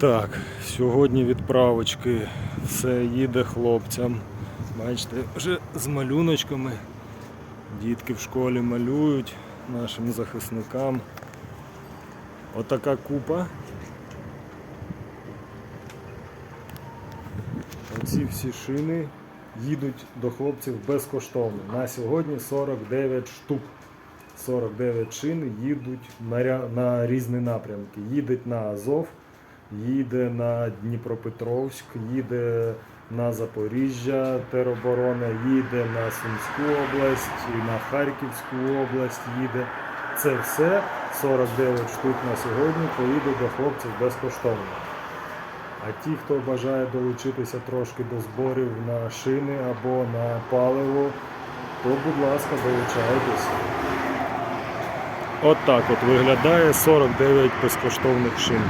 Так, сьогодні відправочки. Все їде хлопцям. Бачите, вже з малюночками. Дітки в школі малюють нашим захисникам. Отака купа. Оці всі шини їдуть до хлопців безкоштовно. На сьогодні 49 штук. 49 шин їдуть на, різні напрямки. Їдуть на Азов, їде на Дніпропетровськ, їде на Запоріжжя тероборона, їде на Сумську область, на Харківську область їде. Це все 49 штук на сьогодні поїде до хлопців безкоштовно. А ті, хто бажає долучитися трошки до зборів на шини або на паливо, то будь ласка, долучайтесь. От так от виглядає 49 безкоштовних шин.